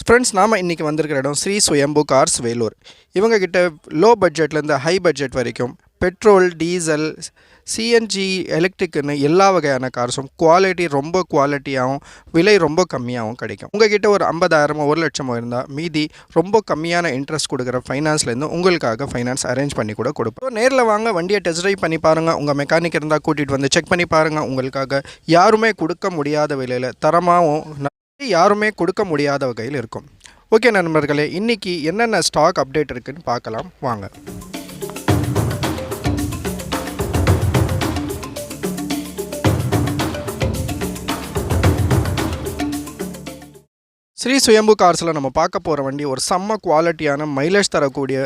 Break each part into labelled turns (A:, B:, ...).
A: Friends நாம் இன்றைக்கி வந்திருக்கிற இடம் ஸ்ரீ சுயம்பு கார்ஸ் வேலூர். இவங்கக்கிட்ட லோ பட்ஜெட்லேருந்து ஹை பட்ஜெட் வரைக்கும் பெட்ரோல் டீசல் சிஎன்ஜி எலக்ட்ரிக்குன்னு எல்லா வகையான கார்ஸும் குவாலிட்டி ரொம்ப குவாலிட்டியாகவும் விலை ரொம்ப கம்மியாகவும் கிடைக்கும். உங்ககிட்ட ஒரு ஐம்பதாயிரமோ ஒரு லட்சமோ இருந்தால் மீதி ரொம்ப கம்மியான இன்ட்ரெஸ்ட் கொடுக்குற ஃபைனான்ஸ்லேருந்து உங்களுக்காக ஃபைனான்ஸ் அரேஞ்ச் பண்ணி கூட கொடுப்போம். நேரில் வாங்க வண்டியை டெஸ்ட் ட்ரைவ் பண்ணி பாருங்கள் உங்கள் மெக்கானிக் இருந்தால் கூட்டிகிட்டு வந்து செக் பண்ணி பாருங்கள் உங்களுக்காக யாருமே கொடுக்க முடியாத விலையில் தரமாகவும் யாருமே கொடுக்க முடியாத வகையில் இருக்கும். ஓகே நண்பர்களே இன்றைக்கி என்னென்ன ஸ்டாக் அப்டேட் இருக்குன்னு பார்க்கலாம். வாங்க. ஸ்ரீ சுயம்பு கார்ஸில் நம்ம பார்க்க போகிற வண்டி ஒரு செம்ம குவாலிட்டியான மைலேஜ் தரக்கூடிய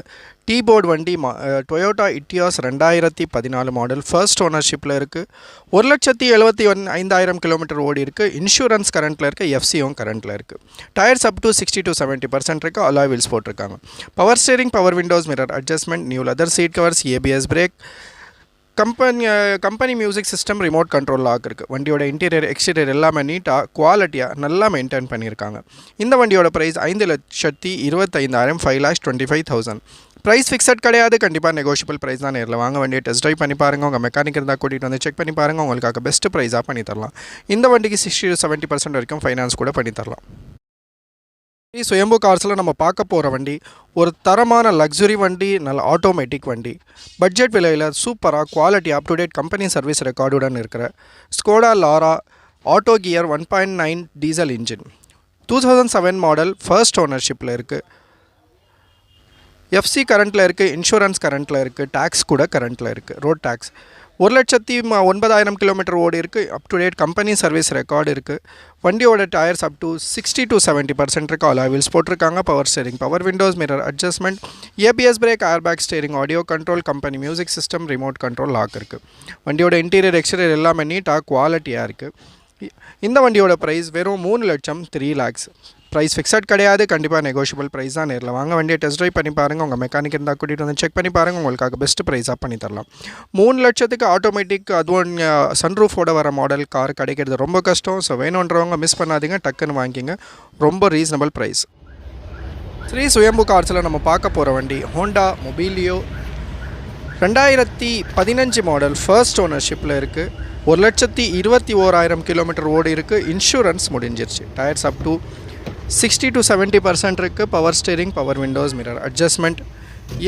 A: டீபோர்ட் வண்டி மா டொயோட்டா இட்டியாஸ் ரெண்டாயிரத்தி பதினாலு மாடல் ஃபர்ஸ்ட் ஓனர்ஷிப்பில் இருக்குது ஒரு லட்சத்தி எழுபத்தி ஒன் ஐந்தாயிரம் கிலோமீட்டர் ஓடி இருக்குது இன்சூரன்ஸ் கரண்ட்டில் இருக்குது எஃப்சியும் கரண்ட்டில் இருக்குது tyres up to sixty to seventy percent இருக்குது அலாய் வீல்ஸ் போட்டிருக்காங்க. Power steering power windows mirror adjustment new leather seat covers ABS brake company company music system remote control lock இருக்குது வண்டியோட இன்டீரியர் எக்ஸ்டீரியர் எல்லாமே நீட்டாக குவாலிட்டியாக நல்லா மெயின்டைன் பண்ணியிருக்காங்க. இந்த வண்டியோட ப்ரைஸ் ஐந்து லட்சத்தி இருபத்தைந்தாயிரம் five lakhs twenty five thousand price fixed கிடையாது. கண்டிப்பாக நெகோஷியபிள் ப்ரைஸ் தான் நேரில் வாங்க வண்டியை டெஸ்ட் ட்ரைவ் பண்ணி பாருங்கள் உங்கள் மெக்கானிக் இருந்தால் கூட்டிகிட்டு வந்து செக் பண்ணி பாருங்கள் உங்களுக்காக பெஸ்ட் ப்ரைஸாக பண்ணி தரலாம். இந்த வண்டிக்கு சிக்ஸ்டி டு செவன்ட்டி பர்சன்ட் வரைக்கும் ஃபைனான்ஸ் கூட பண்ணி தரலாம். சுயம்பு கார்ஸில் நம்ம பார்க்க போகிற வண்டி ஒரு தரமான லக்ஸுரி வண்டி நல்ல ஆட்டோமேட்டிக் வண்டி. பட்ஜெட் விலையில் சூப்பராக quality up to date company service ரெக்கார்டுடன் இருக்கிற Skoda Laura auto gear one point nine diesel engine two thousand seven model first ஓனர்ஷிப்பில் இருக்குது எஃப்சி கரண்ட்டில் இருக்குது இன்சூரன்ஸ் கரண்ட்டில் இருக்குது டேக்ஸ் கூட கரண்ட்டில் இருக்குது ரோட் டேக்ஸ் ஒரு லட்சத்தி ஒன்பதாயிரம் கிலோமீட்டர் ஓடி இருக்குது up to date company service record இருக்குது வண்டியோட tyres up to sixty to seventy percent இருக்கு ஆல் வீல்ஸ் போட்டிருக்காங்க power steering power windows mirror adjustment ABS brake airbag steering audio control company music system remote control lock இருக்குது வண்டியோட interior exterior எல்லாமே நீட்டாக குவாலிட்டியாக இருக்குது இந்த வண்டியோட ப்ரைஸ் வெறும் மூணு லட்சம் த்ரீ லேக்ஸ் ப்ரைஸ் ஃபிக்ஸட் கிடையாது. கண்டிப்பாக நெகோஷியபிள் ப்ரைஸ் தான் நேரில் வாங்க வண்டியை டெஸ்ட் ட்ரைவ் பண்ணி பாருங்கள் உங்கள் மெக்கானிக் இருந்தால் கூட்டிகிட்டு வந்து செக் பண்ணி பாருங்கள் உங்களுக்காக பெஸ்ட் ப்ரைஸாக பண்ணி தரலாம். மூணு லட்சத்துக்கு ஆட்டோமேட்டிக் அதுவும் சன்ரூஃபோட வர மாடல் கார் கிடைக்கிறது ரொம்ப கஷ்டம். ஸோ வேணுன்றவங்க மிஸ் பண்ணாதீங்க. டக்குன்னு வாங்கிங்க ரொம்ப ரீசனபிள் ப்ரைஸ் ஸ்ரீ சுயம்பு கார்ஸில் நம்ம பார்க்க போகிற வண்டி ஹோண்டா மொபீலியோ ரெண்டாயிரத்தி பதினஞ்சு மாடல் ஃபர்ஸ்ட் ஓனர்ஷிப்பில் இருக்குது ஒரு லட்சத்தி இருபத்தி ஓராயிரம் கிலோமீட்டர் ஓடி இருக்குது இன்சூரன்ஸ் முடிஞ்சிருச்சு. Tyres up to sixty to seventy percent இருக்குது power steering power windows mirror adjustment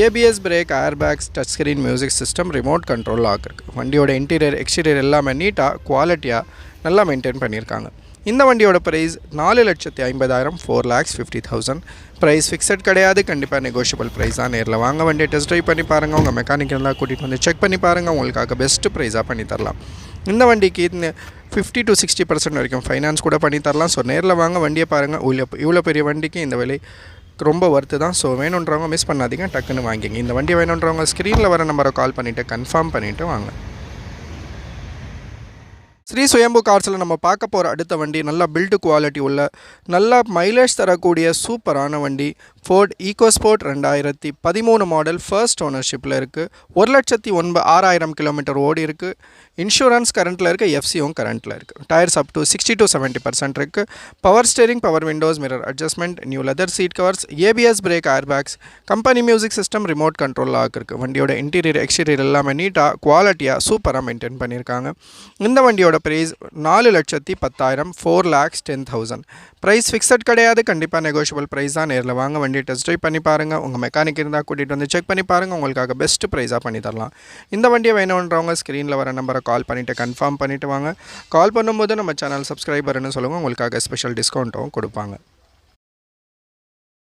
A: ABS brake air bags touch screen music system remote control lock இருக்குது வண்டியோட இன்டீரியர் எக்ஸ்டீரியர் எல்லாமே நீட்டாக குவாலிட்டியாக நல்லா மெயின்டைன் பண்ணியிருக்காங்க. இந்த வண்டியோட ப்ரைஸ் நாலு லட்சத்தி ஐம்பதாயிரம் four lakhs fifty thousand price fixed கிடையாது கண்டிப்பாக நெகோஷியபிள் ப்ரைஸ் தான். நேரில் வாங்க வண்டியை டெஸ்ட் ட்ரைவ் பண்ணி பாருங்கள் உங்கள் மெக்கானிக் எல்லாம் கூட்டிகிட்டு வந்து செக் பண்ணி பாருங்கள் உங்களுக்காக பெஸ்ட் ப்ரைஸாக பண்ணி தரலாம். இந்த வண்டிக்கு ஃபிஃப்டி டு சிக்ஸ்டி பர்சன்ட் வரைக்கும் ஃபைனான்ஸ் கூட பண்ணி தரலாம். ஸோ நேரில் வாங்க வண்டியை பாருங்கள் இவ்வளோ இவ்வளோ பெரிய வண்டிக்கு இந்த விலை ரொம்ப ஒர்த்து தான். ஸோ வேணுன்றவங்க மிஸ் பண்ணாதீங்க. டக்குன்னு வாங்கிங்க. இந்த வண்டி வேணுன்றவங்க ஸ்க்ரீனில் வர நம்பரை கால் பண்ணிவிட்டு கன்ஃபார்ம் பண்ணிவிட்டு வாங்க. ஸ்ரீ சுயம்பு கார்ஸில் நம்ம பார்க்க போகிற அடுத்த வண்டி நல்லா பில்டு குவாலிட்டி உள்ள நல்லா மைலேஜ் தரக்கூடிய சூப்பரான வண்டி. ஃபோர்ட் ஈகோஸ்போர்ட் ரெண்டாயிரத்தி பதிமூணு மாடல் ஃபர்ஸ்ட் ஓனர்ஷிப்பில் இருக்குது ஒரு லட்சத்தி ஒன்பது ஆறாயிரம் கிலோமீட்டர் ஓடி இருக்குது இன்சூரன்ஸ் கரண்ட்டில் இருக்குது எஃப்சியும் கரண்ட்டில் இருக்குது tyres up to sixty to seventy percent இருக்குது power steering power windows mirror adjustment new leather seat covers ABS brake airbags company music system remote control lock இருக்குது வண்டியோட இன்டீரியர் எக்ஸ்டீரியர் எல்லாமே நீட்டாக குவாலிட்டியாக சூப்பராக மெயின்டைன் பண்ணியிருக்காங்க இந்த வண்டியோட ப்ரைஸ் நாலு லட்சத்தி பத்தாயிரம் four lakhs ten thousand price fixed கிடையாது. கண்டிப்பாக நெகோஷியபிள் ப்ரைஸ் தான். நேரில் வாங்க வண்டி வண்டி டெஸ்ட் ட்ரைவ் பண்ணி பாருங்கள் உங்கள் மெக்கானிக் இருந்தால் கூட்டிகிட்டு வந்து செக் பண்ணி பாருங்கள் உங்களுக்காக பெஸ்ட் ப்ரைஸாக பண்ணி தரலாம். இந்த வண்டியை வேணுன்றவங்க ஸ்க்ரீனில் வர நம்பரை கால் பண்ணிவிட்டு கன்ஃபார்ம் பண்ணிவிட்டு வாங்க. கால் பண்ணும்போது நம்ம சேனல் சப்ஸ்கிரைபர்னு சொல்லுங்கள் உங்களுக்காக ஸ்பெஷல் டிஸ்கவுண்ட்டும் கொடுப்பாங்க.